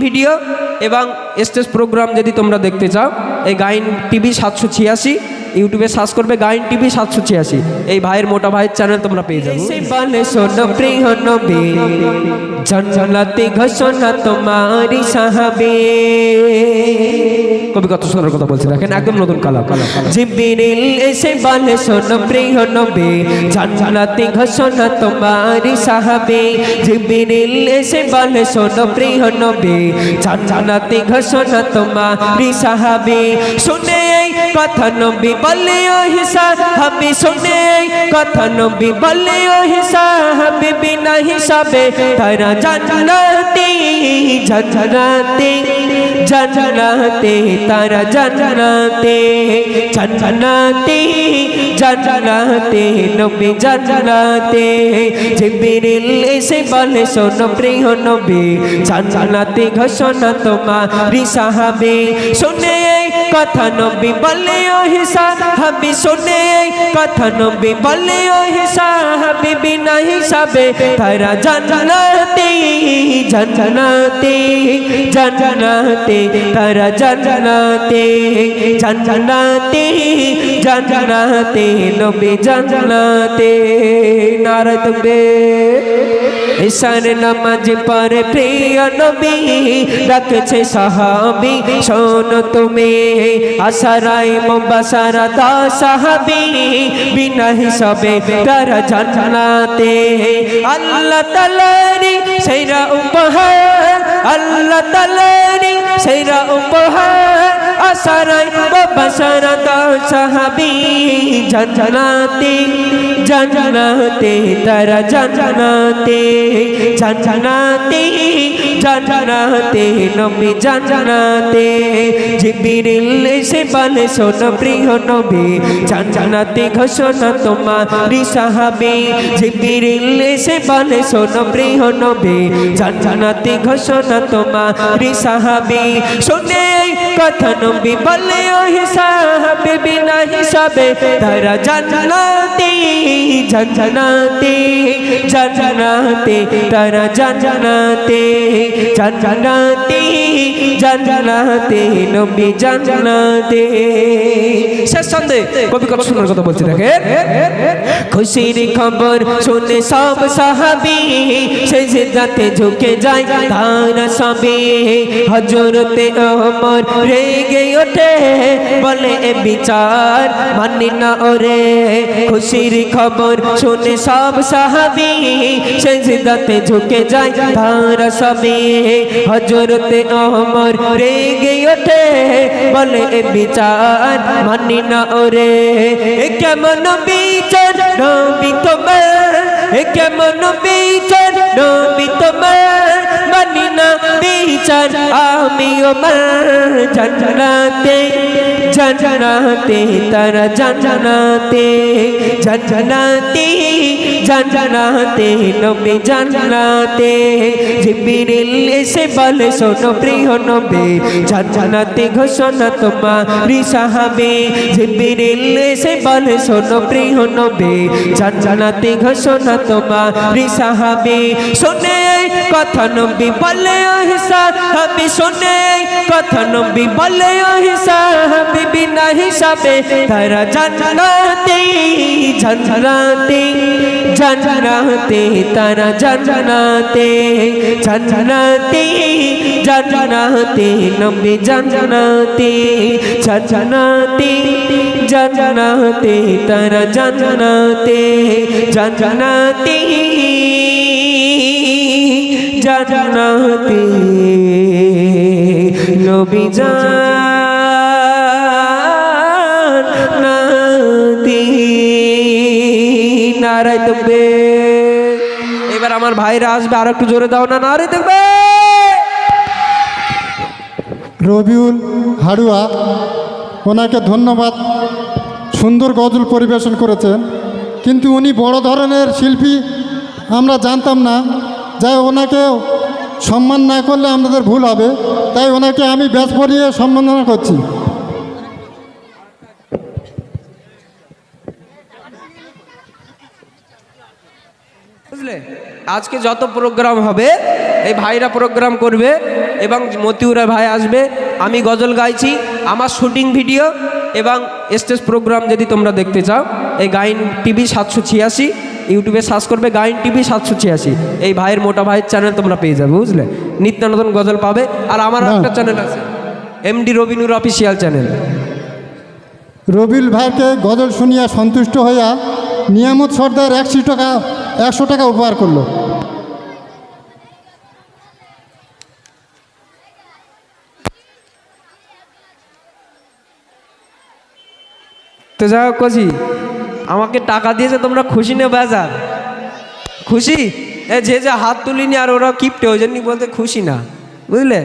Video এবং stage program যদি তোমরা দেখতে চাও এই গাইন টিভি সাতশো ছিয়াশি ইউটিউবে সার্চ করবে গাইন টিভি সাতশো ছিয়াশি। এই ভাইয়ের মোটা ভাইয়ের চ্যানেল তোমরা পেয়ে যাবে। জন্নতে ঘোষণা তোমারি সাহাবে। কবি কত সুন্দর কথা বলছে দেখেন একদম নতুন কালা কালা জিবিরিল এসে বলে শোনো প্রিয় নবী জান্নাতে ঘোষণা তোমারি সাহাবে। জিবিরিল এসে বলে শোনো প্রিয় নবী জান্নাতে ঘোষণা তোমারি সাহাবে। শুনে এই কথা নবী বলে ও হিসা হাবি শুনে এই কথা নবী বলে ও হিসা হাবি বিনা হিসাবে তারা জান্নাতে জান্নাতে জান্নাতে তারা জান্নাতে জান্নাতে জান্নাতে নবী জান্নাতে জিবরিল এসে বলে শোনো প্রিয় নবী জান্নাতে ঘোষণা তোমারি সাহাবে শুনে এই কথা নবী বলে ও হিসা হাবি শুনে এই কথা নবী বলে ও হিসা হাবি বিনা হিসাবে তারা জান্নাতে জান্নাতে জান্নাতে তারা জান্নাতে জান্নাতে জান্নাতে নবী জান্নাতে নারদ বে ঈশান নামাজ পড়ে প্রিয় নবী রাখছে সাহাবি, শোনো তুমি। আশারাই মুবাসারা দা সাহাবি, বিনা হিসাবে তারা জান্নাতে। আল্লাহ তালারি সেরা উপহার, আল্লাহ তালারি সেরা উপহার। আশারাই মুবাসারা দা সাহাবি, জান্নাতে। জান্নাতে, তারা জান্নাতে জান্নাতে জান্নাতে, নবী জান্নাতে। জিবরিল এসে বলে, শোনো প্রিয় নবী, জান্নাতে ঘোষণা তোমারি সাহাবে। জিবরিল এসে বলে, শোনো প্রিয় নবী, জান্নাতে ঘোষণা তোমারি সাহাবে। শুনে কথা নবী হিসাবে বিনা হিসাবে তারা জান্নাতে জান্নাতে জান্নাতে তারা জান্নাতে জান্নাতে জান্নাতে নবী জান্নাতে শেষ সন্ধে কবি কত সুন্দর কথা বলছে দেখেন খুশির খবর শুনে সব সাহাবি সে জিদাতে ঝুঁকে যায় তারা সবে হজরতে ওমর রেগে ওঠে, বলে এ বিচার মানি না ওরে। খুশির খবর শুনে সব সাহাবি সে জিদাতে ঝুঁকে যায় তারা সবে। হজরতে ওমর রেগে ওঠে, বলে এ বিচার মানি না ওরে। কেমন বিচার নবী তোমার? কেমন বিচার বিচার আমি ওমর জান্নাতে জান্নাতে তারা জান্নাতে জান্নাতে জান্নাতে, নবী জান্নাতে। জিবরিল এসে বলে, শোনো প্রিয় নবী, জান্নাতে ঘোষণা তোমারি সাহাবে। জিবরিল এসে বলে, শোনো প্রিয় নবী, জান্নাতে ঘোষণা তোমারি সাহাবে। শুনে কথা নবী বলে হিসা হাবি শুনে কথা নবী বলে হিসা হাবি বিনা হিসাবে তারা জান্নাতে জান্নাতে। জান্নাতে, তারা জান্নাতে জান্নাতে জান্নাতে, নবী জান্নাতে জান্নাতে জান্নাতে, তারা জান্নাতে জান্নাতে জান্নাতে, নবী জান্নাতে তকবে এবার আমার ভাইরা আসবে, আর একটু জোরে দাও না, নারে দেখবে। রবিউল হাড়ুয়া ওনাকে ধন্যবাদ। সুন্দর গজল পরিবেশন করেছেন। কিন্তু উনি বড় ধরনের শিল্পী, আমরা জানতাম না। যাই ওনাকে সম্মান না করলে আমাদের ভুল হবে। তাই ওনাকে আমি ব্যাস পরিয়ে সম্মাননা করছি বুঝলে আজকে যত প্রোগ্রাম হবে এই ভাইরা প্রোগ্রাম করবে এবং মতিউরা ভাই আসবে আমি গজল গাইছি আমার শুটিং ভিডিও এবং স্টেজ প্রোগ্রাম যদি তোমরা দেখতে চাও এই গাইন টিভি সাতশো ছিয়াশি ইউটিউবে সার্চ করবে গাইন টিভি সাতশো ছিয়াশি। এই ভাইয়ের মোটা ভাইয়ের চ্যানেল তোমরা পেয়ে যাবে বুঝলে? নিত্য নতুন গজল পাবে আর আমার। একটা চ্যানেল আছে MD Robinur official channel Rabiul ভাইকে গজল শুনিয়া সন্তুষ্ট হইয়া নিয়ামত সর্দার একশো টাকা একশো টাকা উপহার করল। তো যাই হোক কছি আমাকে টাকা দিয়েছে, তোমরা খুশি নে বাজার? খুশি? এ, যে যে হাত তুলিনি আর ওরা কিপটে, ওই জন্যই বলতে খুশি না। বুঝলে?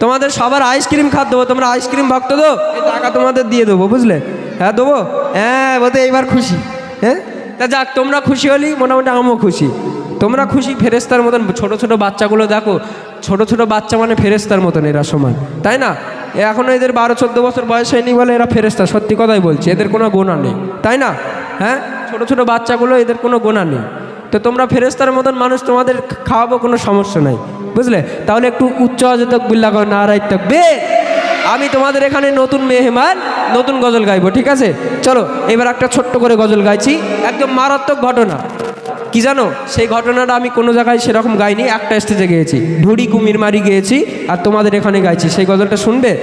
তোমাদের সবার আইসক্রিম খাত দেবো, তোমরা আইসক্রিম ভক্ত দো এই টাকা তোমাদের দিয়ে দেবো, বুঝলে? হ্যাঁ দেবো? হ্যাঁ বলতে এইবার খুশি। হ্যাঁ? তা যাক, তোমরা খুশি হলি, মোটামুটি আমিও খুশি। তোমরা খুশি ফেরেস্তার মতন, ছোট ছোট বাচ্চাগুলো দেখো, ছোট ছোট বাচ্চা মানে ফেরেস্তার মতন এরা সমান, তাই না? এ এখনও এদের বারো, চোদ্দ বছর বয়স হয়নি বলে এরা ফেরেস্তা সত্যি কথাই বলছি, এদের কোনো গোনা নেই, তাই না? হ্যাঁ? ছোট ছোট বাচ্চাগুলো এদের কোনো গোনা নেই। তো তোমরা ফেরেস্তার মতন মানুষ, তোমাদের খাওয়াবো কোনো সমস্যা নাই, বুঝলে? তাহলে একটু উচ্চ আজতক বিল্লা করো নারাই বে। আমি তোমাদের এখানে নতুন মেহমান, নতুন গজল গাইবো, ঠিক আছে? চলো, এবার একটা ছোট্ট করে গজল গাইছি, একদম মারাত্মক ঘটনা। কি জানো? সেই ঘটনাটা আমি কোনো জায়গায় সেরকম গাইনি, একটা স্টেজে গিয়েছি। ঢুড়ি কুমির মারি গিয়েছি আর তোমাদের এখানে গাইছি। সেই গজলটা শুনবে?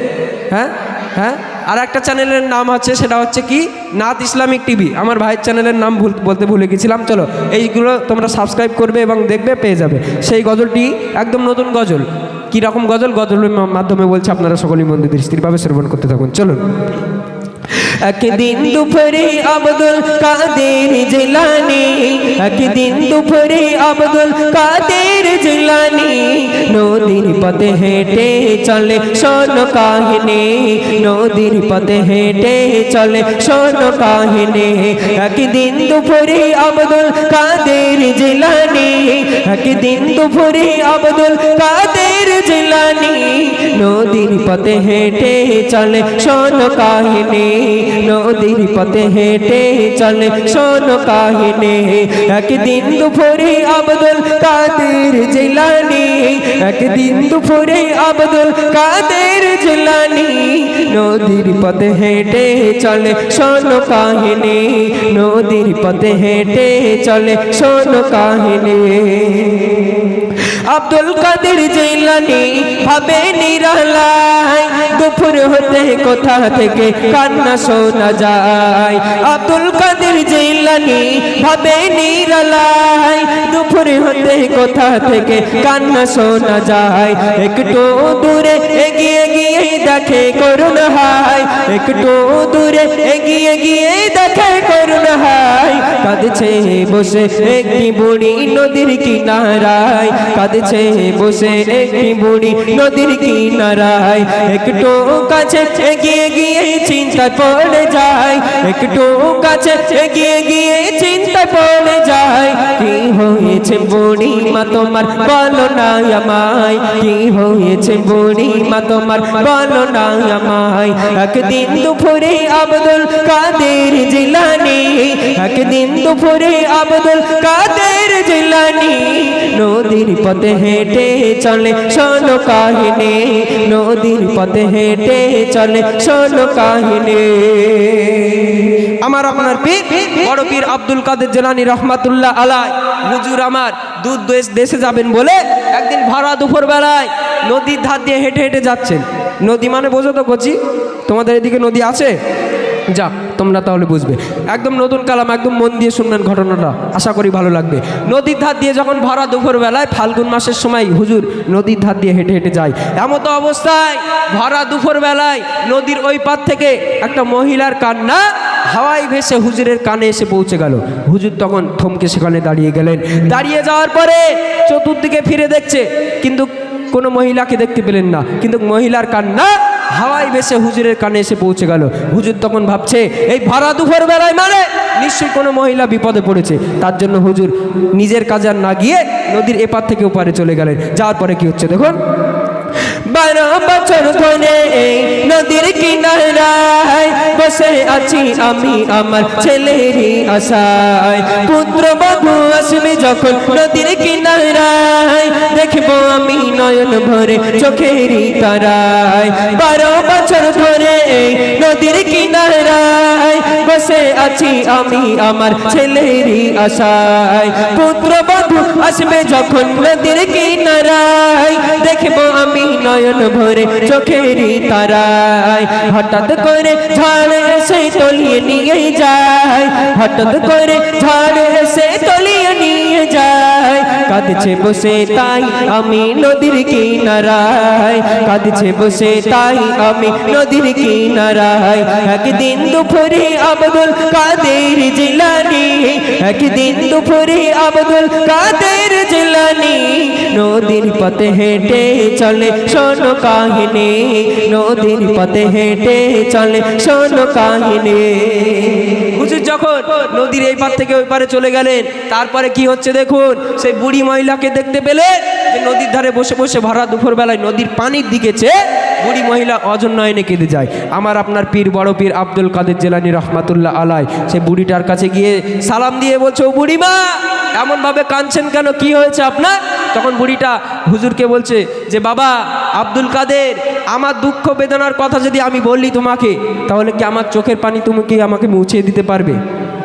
হ্যাঁ? হ্যাঁ? আর একটা চ্যানেলের নাম আছে সেটা হচ্ছে কি? Naat Islamic TV. আমার ভাইয়ের চ্যানেলের নাম ভুল, বলতে ভুলে গেছিলাম। চলো, এইগুলো তোমরা সাবস্ক্রাইব করবে এবং দেখবে, পেয়ে যাবে। সেই গজলটি একদম নতুন গজল। কীরকম গজল? গজলের মাধ্যমে বলছে আপনারা সকলেই মন্দির দৃষ্টিভাবে শ্রবণ করতে থাকুন। চলুন। একদিন দুপুরে আব্দুল কাদের জিলানি, একদিন দুপুরে আব্দুল কাদের জিলানি, নদীর পথে হেঁটে চলে শোন কাহিনী, নদীর পথে হেঁটে চলে শোন কাহিনী। একদিন দুপুরে আব্দুল কাদের জিলানি, একদিন দুপুরে আব্দুল কাদের জিলানি নদীর পথে হেঁটে চলে, শোন কাহিনী। নদীর পথে হেঁটে চলে, শোন কাহিনী। একদিন দুপুরে আব্দুল কাদের জিলানি, একদিন দুপুরে আব্দুল কাদের জিলানি। নদীর পথে হেঁটে চলে, শোন কাহিনী। নদীর পথে হেঁটে চলে, শোন কাহিনী। আব্দুল কাদের জিলানি ভাবে নিরালায় দুপুর হতে কোথা থেকে কান্না শোনা যায়? আব্দুল কাদের জিলানি ভাবে নিরালায় দুপুর হতে কোথা থেকে কান্না শোনা যায়? একটু দূরে এগিয়ে গিয়ে দেখে করুণ হায়। একটু দূরে এগিয়ে গিয়ে দেখে করুণ হায় কাঁদছে, বসে একটি বুড়ি নদীর কিনারায়। কাঁদছে, বসে একটি বুড়ি নদীর কিনারায়। একটু কাছে গিয়ে গিয়ে চিন্তা পড়ে যায়। একটু কাছে এগিয়ে গিয়ে চিন্তা পড়ে যায়। কি হয়েছে বুড়ি মা তোমার বলো না আমায়। কি হয়েছে বুড়ি মা তোমার বলো না আমায়। একদিন দুপুরে আব্দুল কাদের জিলানি, একদিন দুপুরে আব্দুল কাদের জিলানি নদীর পথে হেঁটে চলে, শোনো কাহিনী। নদীর পথে হেঁটে চলে, শোনো কাহিনী। আমার আপনার পীর, বড় পীর আব্দুল কাদের জেলানি রহমাতুল্লাহ আলাই, হুজুর আমার, দুধ দেশ- দেশে যাবেন বলে একদিন ভাড়া দুপুর বেলায় নদীর ধার দিয়ে হেঁটে হেঁটে যাচ্ছেন। নদী মানে বোঝো তো কচি, তোমাদের এদিকে নদী আছে? যাক তোমরা তাহলে বুঝবে। একদম নতুন কালাম, একদম মন দিয়ে শুনবেন ঘটনাটা। আশা করি ভালো লাগবে। নদীর ধার দিয়ে যখন ভরা দুপুর বেলায় ফাল্গুন মাসের সময় হুজুর নদীর ধার দিয়ে হেঁটে হেঁটে যায়। এমন তো অবস্থায় ভরা দুপুর বেলায় নদীর ওই পার থেকে একটা মহিলার কান্না হাওয়াই ভেসে হুজুরের কানে এসে পৌঁছে গেল। হুজুর তখন থমকে সেখানে দাঁড়িয়ে গেলেন। দাঁড়িয়ে যাওয়ার পরে চতুর্দিকে ফিরে দেখছে, কিন্তু কোনো মহিলাকে দেখতে পেলেন না। কিন্তু মহিলার কান্না হাওয়াই বেসে হুজুরের কানে এসে পৌঁছে গেল। হুজুর তখন ভাবছে, এই ভাড়া দুপুর বেলায় মানে? নিশ্চয়ই কোনো মহিলা বিপদে পড়েছে। তার জন্য হুজুর নিজের কাজে আর না গিয়ে নদীর এপার থেকে ওপারে চলে গেলেন। যাওয়ার পরে কি হচ্ছে দেখুন? বারো বছর ধরে নদীর কিনারায় বসে আছি আমি আমার ছেলেরই আশায়। পুত্র বধু আসবে যখন নদীর কিনারায়, দেখব আমি নয়ন ভরে চোখেরই তারায়। বারো বছর ধরে নদীর কিনারায় বসে আছি আমি আমার ছেলেরই আশায়। পুত্র বধু আসবে যখন নদীর কিনারায়, দেখব আমি নয়ন ভরে চোখেরই তারায়। হঠাৎ করে ঝড় এসে তলিয়ে নিয়ে যায়। হঠাৎ করে ঝড় এসে তলিয়ে নিয়ে যায়। কাঁদছে বসে তাই আমি নদীর কিনারায়। কাঁদছে বসে তাই আমি নদীর কিনারায়। একদিন দুপুরে আব্দুল কাদের জিলানি। একদিন দুপুরে আব্দুল কাদের নদীর পথে হেঁটে চলে, শোনো কাহিনী। নদীর পথে হেঁটে চলে, শোনো কাহিনী। হুজুর যখন নদীর এই পার থেকে ওই পারে চলে গেলেন, তারপরে কি হচ্ছে দেখুন, সেই বুড়ি মহিলাকে দেখতে পেলে যে নদীর ধারে বসে বসে ভরা দুপুর বেলায় নদীর পানির দিকে চেয়ে বুড়ি মহিলা অজন্যয়নে কেঁদে যায়। আমার আপনার পীর, বড় পীর আব্দুল কাদের জেলানি রহমাতুল্লাহ আলাই, সে বুড়িটার কাছে গিয়ে সালাম দিয়ে বলছে, ও বুড়িমা, এমনভাবে কাঁদছেন কেন? কি হয়েছে আপনার? তখন বুড়িটা হুজুরকে বলছে যে, বাবা, আব্দুল কাদের, আমার দুঃখ বেদনার কথা যদি আমি বললি তোমাকে, তাহলে কি আমার চোখের পানি তুমি কি আমাকে মুছিয়ে দিতে পারবে?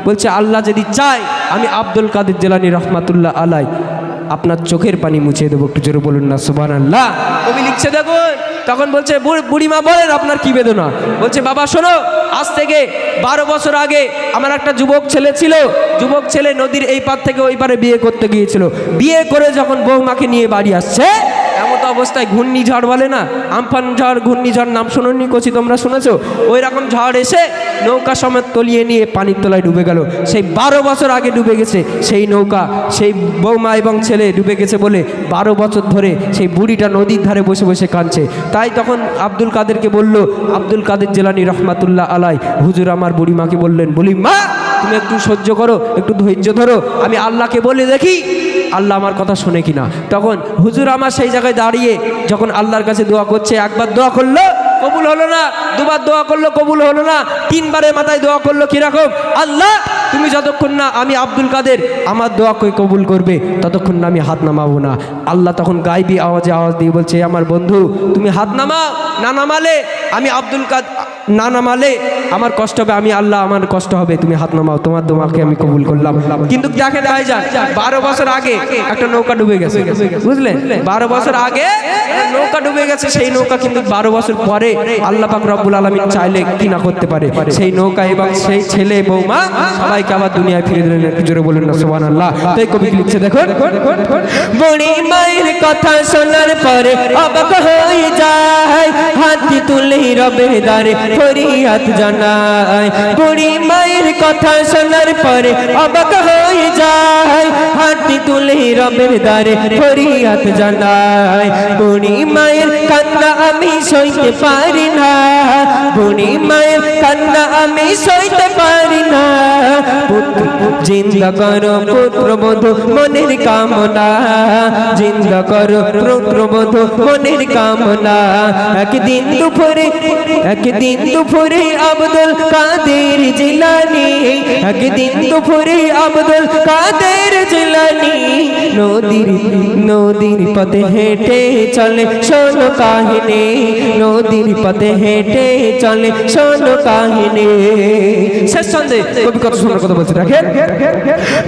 বলছে, আল্লাহ যদি চায়, আমি আব্দুল কাদের জেলানি রহমাতুল্লাহ আলাই আপনার চোখের পানি মুছিয়ে দেবো, একটু জোরে বলুন না সুবান আল্লাহ কবি লিখছে, দেখুন, তখন বলছে, বুড়ি, বুড়িমা বলেন আপনার কি বেদনা? বলছে, বাবা, শোনো, আজ থেকে বারো বছর আগে আমার একটা যুবক ছেলে ছিল, যুবক ছেলে নদীর এই পার থেকে ওই পারে বিয়ে করতে গিয়েছিল। বিয়ে করে যখন বৌমাকে নিয়ে বাড়ি আসছে এমতো অবস্থায় ঘূর্ণিঝড় বলে না? আমফান ঝড়, ঘূর্ণিঝড় নাম শোনি কচি, তোমরা শুনেছো? ওই রকম ঝড় এসে নৌকা সমেত তলিয়ে নিয়ে পানির তলায় ডুবে গেল। সেই বারো বছর আগে ডুবে গেছে সেই নৌকা, সেই বৌমা এবং ছেলে ডুবে গেছে বলে বারো বছর ধরে সেই বুড়িটা নদীর ধারে বসে বসে কাঁদছে। তাই তখন আব্দুল কাদেরকে বলল, আব্দুল কাদের জেলানি রহমাতুল্লাহ আলাই হুজুর আমার বুড়িমাকে বললেন, বলি, মা, তুমি একটু সহ্য করো, একটু ধৈর্য ধরো, আমি আল্লাহকে বলে দেখি আল্লাহ আমার কথা শোনে কিনা। তখন হুজুর আমার সেই জায়গায় দাঁড়িয়ে যখন আল্লাহর কাছে দোয়া করছে, একবার দোয়া করল, কবুল হলো না, দুবার দোয়া করল, কবুল হলো না তিনবারের মাথায় দোয়া করল কীরকম? আল্লাহ, তুমি যতক্ষণ না আমি আব্দুল কাদের, আমার দোয়া কই কবুল করবে, ততক্ষণ না আমি হাত নামাবো না। আল্লাহ তখন গাইবি আওয়াজে আওয়াজ দিয়ে বলছে আমার বন্ধু, তুমি হাত নামাও, না নামালে আমি আব্দুল কাদ না নামালে আমার কষ্ট হবে, আমি আল্লাহ, আমার কষ্ট হবে, তুমি হাত নামাও, তোমার দোমাকে আমি কবুল করলাম। কিন্তু দেখে দেখা যায়, বারো বছর আগে একটা নৌকা ডুবে গেছে বুঝলেন বারো বছর আগে নৌকা ডুবে গেছে, সেই নৌকা কিন্তু বারো বছর পরে আল্লাহ পাক রব্বুল আলমিন চাইলে কি না করতে পারে। সেই নৌকা এবং সেই ছেলে বৌমা সবাইকে আবার দুনিয়ায় ফিরে দিলেন। একটু জোরে বলুন না সোহান আল্লাহ তাই কবি লিখছে, দেখুন। বুড়ি মায়ের কথা শোনার পরে অবাক হয়ে যায়, হাত তুলে রবের দ্বারে। ফরিয়াদ জানায় বুড়ি মায়ের কথা শোনার পরে অবাক হয়ে যায়। হাত তুলে রবের দ্বারে ফরিয়াদ জানায় বুড়ি মায়ের কান্না আমি সইতে পারি না। বুড়ি মায়ের কান্না আমি সইতে পারি না। পুত্র, জিন্দা করো পুত্র বধু মনের কামনা। জিন্দা করো পুত্র বধু মনের কামনা। একদিন দুপুরে, একদিন দুপুরে আব্দুল কাদের জিলানি, একদিন দুপুরে আব্দুল কাদের জিলানি, নদীর নদীর পথে হেঁটে চলে শোনো কাহিনী, নদীর পথে হেঁটে চলে শোনো কাহিনী। শেষ সন্ধে কবি কত সুন্দর কথা বলছে, দেখেন।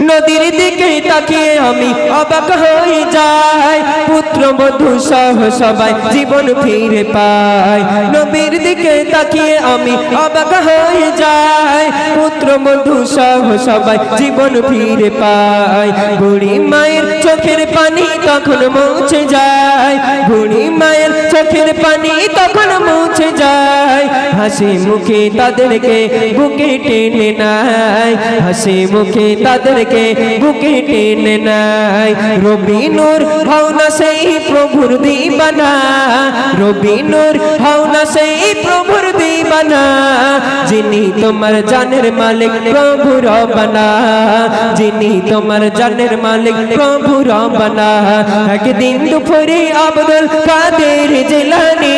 নদীর দিকে তাকিয়ে আমি অবাক হয়ে যাই, পুত্র বধূ সহ সবাই জীবন ফিরে পায় নবীর দিকে তাকিয়ে আমি অবাক হয়ে যাই। পুত্র বধূ সহ সবাই জীবন ফিরে পায়। বুড়ি মায়ের চোখের পানি তখন মুছে যায়। বুড়ি মায়ের চোখের পানি তখন মুছে যায়। হাসি মুখে তাদেরকে বুকে টেনে নাই হাসি মুখে তাদেরকে বুকে টেনে নাই রবি নূর ভাওনা সেই প্রভুর দিবানা। রবি নূর ভাওনা সেই প্রভুর দিবানা যিনি তোমার জানের মালিক, প্রভু রবানা যিনি তোমার জানের মালিক, প্রভু রবানা একদিন দুপুরে আব্দুল কাদের জিলানি,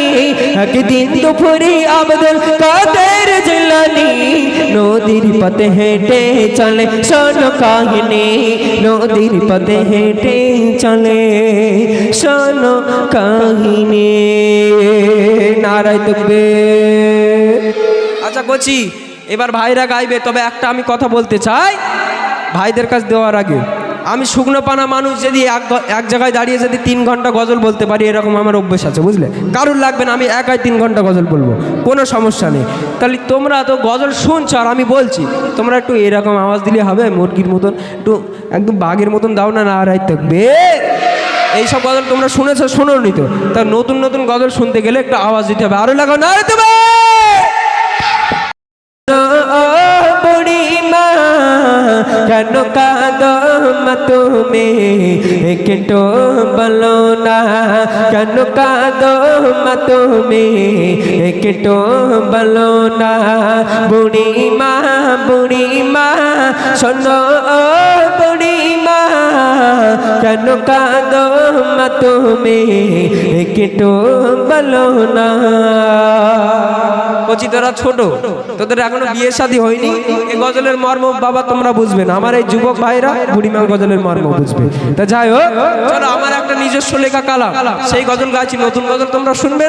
একদিন দুপুরে আব্দুল কাদের জিলানি, নদীর পথে হেঁটে চলে, শোন কাহিনী, নদীর পথে হেঁটে চলে, শোন কাহিনী। নারায় তকবে কচি এবার ভাইরা গাইবে, তবে একটা আমি কথা বলতে চাই। ভাইদের কাছ দেওয়ার আগে, আমি শুকনো পানা মানুষ যদি এক এক জায়গায় দাঁড়িয়ে যদি তিন ঘণ্টা গজল বলতে পারি, এরকম আমার অভ্যেস আছে, বুঝলে? কারুর লাগবে না, আমি একাই তিন ঘণ্টা গজল বলব, কোনো সমস্যা নেই। তাহলে তোমরা তো গজল শুনছো, আর আমি বলছি, তোমরা একটু এরকম আওয়াজ দিলে হবে, মুরগির মতন, একটু, একদম বাঘের মতন দাও না না, আর থাকবে এইসব গজল তোমরা শুনেছো শোনো নি তো। তা নতুন নতুন গজল শুনতে গেলে একটু আওয়াজ দিতে হবে। আরও লাগাও না দেবে কেন কাঁদ মা তুমি। একটু বলো না কেন কাঁদ মা তুমি। একটু বলো না বুড়ি মা বুড়ি মা শোনো কেন কাঁদো তুমি একটু বলো না বলছি, তোরা ছোট, তোদের এখনও বিয়ে শাদী হয়নি? এই গজলের মর্ম বাবা তোমরা বুঝবে না। আমার এই যুবক ভাইরা বুড়িমা গজলের মর্ম বুঝবে। তা যাই হোক, চলো, আমার একটা নিজস্ব লেখা কালাম। সেই গজল গাছি নতুন গজল তোমরা শুনবে।